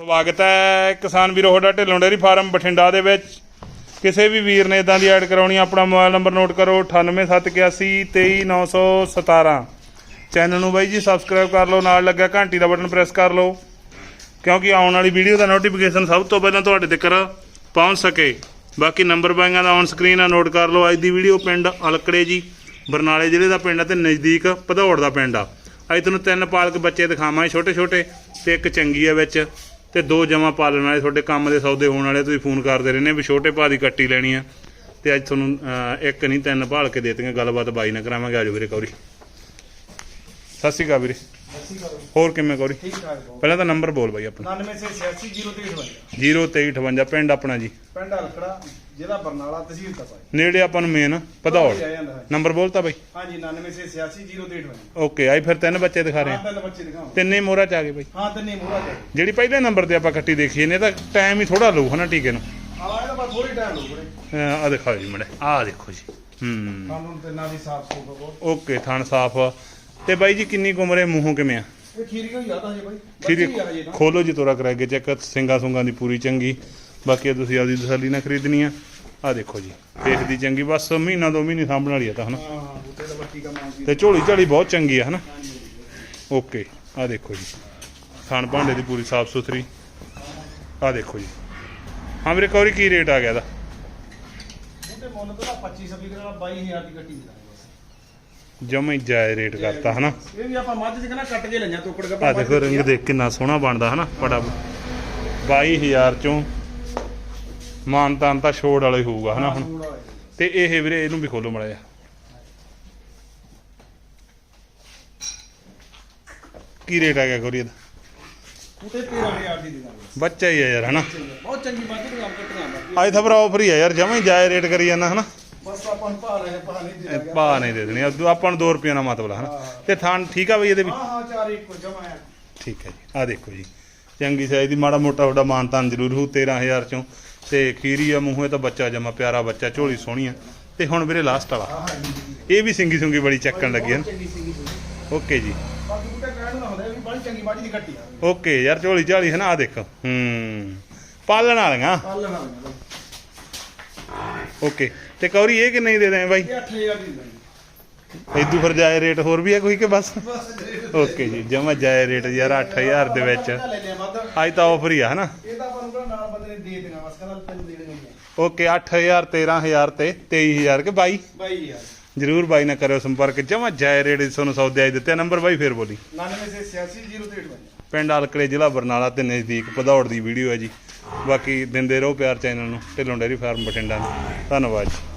ਸਵਾਗਤ ਹੈ ਕਿਸਾਨ ਵੀਰੋ, ਤੁਹਾਡਾ ਢਿੱਲੋਂ ਡੇਅਰੀ ਫਾਰਮ ਬਠਿੰਡਾ ਦੇ ਵਿੱਚ। ਕਿਸੇ ਵੀ ਵੀਰ ਨੇ ਇਦਾਂ ਦੀ ਐਡ ਕਰਾਉਣੀ ਆਪਣਾ ਮੋਬਾਈਲ ਨੰਬਰ ਨੋਟ ਕਰੋ 9871823917 ਚੈਨਲ ਨੂੰ ਬਾਈ ਜੀ ਸਬਸਕ੍ਰਾਈਬ ਕਰ ਲਓ, ਨਾਲ ਲੱਗਾ ਘੰਟੀ ਦਾ ਬਟਨ ਪ੍ਰੈਸ ਕਰ ਲਓ, ਕਿਉਂਕਿ ਆਉਣ ਵਾਲੀ ਵੀਡੀਓ ਦਾ ਨੋਟੀਫਿਕੇਸ਼ਨ ਸਭ ਤੋਂ ਪਹਿਲਾਂ ਤੁਹਾਡੇ ਤੱਕ ਪਹੁੰਚ ਸਕੇ। ਬਾਕੀ ਨੰਬਰ ਬਾਈਆਂ ਦਾ ਔਨ ਸਕਰੀਨ ਆ ਨੋਟ ਕਰ ਲਓ, ਅੱਜ ਦੀ ਵੀਡੀਓ ਪਿੰਡ ਅਲਕੜੇ ਜੀ, ਬਰਨਾਲੇ ਜ਼ਿਲ੍ਹੇ ਦਾ ਪਿੰਡ ਆ ਤੇ ਨਜ਼ਦੀਕ ਭਦੌੜ ਦਾ ਪਿੰਡ ਆ। ਅੱਜ ਤੁਹਾਨੂੰ ਤਿੰਨ ਪਾਲਕ ਬੱਚੇ ਦਿਖਾਵਾਂਗੇ ਛੋਟੇ ਛੋਟੇ ਤੇ ਇੱਕ ਚੰਗੀ ਆ ਵਿੱਚ। ਤੇ ਦੋ ਜਮਾ ਪਾਲਣ ਵਾਲੇ ਤੁਹਾਡੇ ਕੰਮ ਦੇ ਸੌਦੇ ਹੋਣ ਵਾਲੇ ਤੁਸੀਂ ਫੋਨ ਕਰਦੇ ਰਹਿੰਦੇ ਵੀ ਛੋਟੇ ਭਾ ਦੀ ਕੱਟੀ ਲੈਣੀ ਆ। ਤੇ ਅੱਜ ਤੁਹਾਨੂੰ ਇੱਕ ਨਹੀਂ ਤਿੰਨ ਭਾਲ ਕੇ ਦੇਤੀਆਂ ਗੱਲਬਾਤ ਬਾਈ ਨਾਲ ਕਰਾਵਾਂਗੇ। ਆਜੋ ਵੀਰੇ ਕੌਰੀ। ਸਤਿ ਸ਼੍ਰੀ ਅਕਾਲ ਵੀਰੇ। ਹੋਰ ਕਿਵੇਂ ਕੌਰੀ? ਪਹਿਲਾਂ ਤਾਂ ਨੰਬਰ ਬੋਲ ਬਾਈ ਆਪਣਾ। 99 ਸੇ 86 0358 0358 ਪਿੰਡ ਆਪਣਾ ਜੀ। ਪਿੰਡ ਹਲਕੜਾ ਜ਼ਿਲ੍ਹਾ ਬਰਨਾਲਾ ਤਹਿਸੀਲ ਤਪਾ ਨੇੜੇ ਆਪਾਂ ਨੂੰ ਮੇਨ ਹੈ। ਨੰਬਰ ਬੋਲਤਾ ਬਾਈ? ਹਾਂਜੀ 99 ਸੇ 86 0358 ਓਕੇ ਆਈ ਫਿਰ ਤਿੰਨ ਬੱਚੇ ਦਿਖਾ ਰਹੇ ਹਾਂ। ਤਿੰਨ ਬੱਚੇ ਦਿਖਾਓ। ਤਿੰਨੇ ਮੋਹਰਾ ਚ ਆ ਗਏ ਬਾਈ। ਹਾਂ ਤਿੰਨੇ ਮੂਹਰਾ ਤੇ ਜਿਹੜੀ ਪਹਿਲੇ ਨੰਬਰ ਤੇ ਆਪਾਂ ਕੱਟੀ ਦੇਖੀ ਨੇ ਤਾਂ ਟਾਈਮ ਹੀ ਥੋੜਾ ਲਊ ਹਨਾ ਟੀਕੇ ਨੂੰ। ਆਲਾ ਇਹਦਾ ਬਸ ਥੋੜੀ ਟਾਈਮ ਲੱਗੂੜੇ ਆ ਦਿਖਾਓ ਜੀ ਮੜੇ ਆ ਦੇਖੋ ਜੀ। ਹੂੰ। ਕਾਨੂੰਨ ਤੇ ਸਾਫ਼ ਸੁਥਰਾ ਬਹੁਤ। ਓਕੇ ਥਣ ਸਾਫ਼ ਤੇ ਬਾਈ ਜੀ ਕਿੰਨੀ ਕੁ ਉਮਰ ਹੈ ਮੂੰਹੋਂ ਕਿਵੇਂ ਆ? ਇਹ ਖੀਰੀ ਕੋਈ ਜ਼ਿਆਦਾ ਹੈ ਬਾਈ। ਤਾਂ। ਖੋਲੋ ਜੀ ਤੋਰਾ ਕਰਾ ਕੇ ਚੈੱਕ ਸਿੰਗਾ ਸੁੰਗਾ ਦੀ ਪੂਰੀ ਚੰਗੀ। ਬਾਕੀ ਤੁਸੀਂ ਆਪਦੀ ਤਸੱਲੀ ਨਾਲ ਖਰੀਦਣੀ ਆ। ਆ ਦੇਖੋ ਜੀ ਦੇਖਦੀ ਚੰਗੀ ਬਸ ਮਹੀਨਾ ਦੋ ਮਹੀਨੇ ਸਾਂਭਣ ਵਾਲੀ ਆ ਤਾਂ ਹਨਾ? ਦਾ ਤੇ ਝੋਲੀ ਝਾਲੀ ਬਹੁਤ ਚੰਗੀ ਆ ਹਨਾ? ਓਕੇ ਆ ਦੇਖੋ ਜੀ। ਖਾਣ ਭਾਂਡੇ ਦੀ ਪੂਰੀ ਸਾਫ਼ ਸੁਥਰੀ। ਆ ਦੇਖੋ ਜੀ। ਹਾਂ ਵੀਰੇ ਕੌਰੀ ਕੀ ਰੇਟ ਆ ਗਿਆ ਇਹਦਾ? ਬੂਟੇ ਮੁੱਲ ਤਾਂ 25 26 ਕਿਲੋ 22000 ਦੀ ਗੱਟੀ ਦੇ ਜਮਾ ਜਾਇ ਰੇਟ ਕਰਤਾ ਹਨਾ? ਇਹ ਵੀ ਆਪਾਂ ਮੱਝ ਚ ਕਹਿੰਦਾ ਕੱਟ ਕੇ ਲਈਆਂ ਤੋਕੜ ਆ ਦੇਖੋ ਰੰਗ ਦੇਖ ਕਿੰਨਾ ਸੋਹਣਾ ਬਣਦਾ ਹਨਾ? ਬੜਾ 22000 ਚੋਂ ਮਾਨ ਤਾਨ ਤਾਂ ਛੋੜ ਵਾਲਾ ਹੋਊਗਾ ਹਨਾ ਹੁਣ? ਤੇ ਇਹ ਵੀਰੇ ਇਹਨੂੰ ਵੀ ਖੋਲੋ ਮੜਾ ਜਾ ਕੀ ਰੇਟ ਆ ਗਿਆ ਗੋਰੀ ਦਾ ਬੂਟੇ 13000 ਦੀ ਦੇ ਦਾਂਗੇ। ਬੱਚਾ ਹੀ ਆ ਯਾਰ ਹਨਾ? ਬਹੁਤ ਚੰਗੀ ਮੱਝ ਦੀਆਂ ਕੱਟੀਆਂ ਬਾਕੀ। ਅੱਜ ਤਾਂ ਭਰਾ ਆਫਰ ਹੀ ਆ ਯਾਰ ਜਮਾ ਹੀ ਜਾਇ ਰੇਟ ਕਰੀ ਜਾਂਦਾ ਹਨਾ? ਬਸ ਆਪਾਂ ਨੂੰ ਭਾ ਰਹੇ ਭਾ ਨਹੀਂ ਦੇ ਇਹ ਭਾ ਨਹੀਂ ਦੇ ਦੇਣੀ ਆਪਾਂ ਨੂੰ 2 ਰੁਪਏ ਨਾਲ ਮਤਲਬ ਹਨਾ? ਤੇ ਥਾਂ ਠੀਕ ਆ ਬਈ ਇਹਦੇ ਵੀ? ਹਾਂ ਹਾਂ ਚਾਰ ਇੱਕੋ ਜਮਾ ਆ ਠੀਕ ਹੈ ਜੀ ਆ ਦੇਖੋ ਜੀ। ਚੰਗੀ ਸਾਈਜ਼ ਦੀ ਮਾੜਾ ਮੋਟਾ ਤੁਹਾਡਾ ਮਾਨਤਾਨ ਜ਼ਰੂਰ ਹੋਊ 13000 ਚੋਂ। ਤੇ ਖੀਰੀ ਆ ਮੂੰਹੇ ਤਾਂ ਬੱਚਾ ਜਮਾ ਪਿਆਰਾ ਬੱਚਾ ਝੋਲੀ ਸੋਹਣੀ ਆ। ਤੇ ਹੁਣ ਵੀਰੇ ਲਾਸਟ ਵਾਲਾ। ਹਾਂ ਹਾਂ ਇਹ ਵੀ ਸਿੰਗੀ ਸੁੰਗੀ ਬੜੀ ਚੱਕਣ ਲੱਗੀ ਹਨ ਓਕੇ ਜੀ। ਓਕੇ ਯਾਰ ਝੋਲੀ ਝਾਲੀ ਹੈ ਨਾ ਆ ਦੇਖੋ। ਹੂੰ। ਪਾਲਣ ਵਾਲੀਆਂ। ਪਾਲਣ ਵਾਲੀਆਂ ਬਾਈ ਓਕੇ। ਤੇ ਕੌਰੀ ਇਹ ਕਿੰਨੇ ਦੀ ਦੇ ਬਾਈ? ਇਹ 8000 ਦੀ ਦਿੰਦਾ ਇਦੂ ਫਿਰ ਜਾਏ ਰੇਟ ਹੋਰ ਵੀ ਹੈ ਕੋਈ ਕਿ ਬਸ? ਓਕੇ ਜੀ ਜਮਾ ਜਾਏ ਰੇਟ ਯਾਰ 8000 ਦੇ ਵਿੱਚ। ਅੱਜ ਤਾਂ ਆਫਰ ਹੀ ਆ ਹਨਾ? ਇਹ ਤਾਂ ਆਪਾਂ ਨੂੰ ਕਿਹੜਾ ਨਾਲ ਬੰਦੇ ਨੇ ਦੇ ਦੇਣਾ ਬਸ ਕਹਿੰਦਾ ਤੈਨੂੰ ਦੇਣੀ ਓਕੇ 8000 13000 ਤੇ 23000 ਕੇ ਬਾਈ? ਬਾਈ ਯਾਰ ਜਰੂਰ ਬਾਈ ਨਾਲ ਕਰਿਓ ਸੰਪਰਕ ਜਮਾ ਜਾਏ ਰੇਟ ਤੁਹਾਨੂੰ ਸੌਦੇ ਆਈ ਦਿੱਤੇ ਨੰਬਰ ਬਾਈ ਫੇਰ ਬੋਲੀ। 99 ਸੇ 86 0358 ਪਿੰਡ ਆਲਕੜੇ ਜ਼ਿਲ੍ਹਾ ਬਰਨਾਲਾ ਤੇ ਨਜ਼ਦੀਕ ਭਦੌੜ ਦੀ ਵੀਡੀਓ ਹੈ ਜੀ। ਬਾਕੀ ਦਿੰਦੇ ਰਹੋ ਪਿਆਰ ਚੈਨਲ ਨੂੰ ਢਿੱਲੋਂ ਡੇਰੀ ਫਾਰਮ ਬਠਿੰਡਾ ਨੂੰ। ਧੰਨਵਾਦ ਜੀ।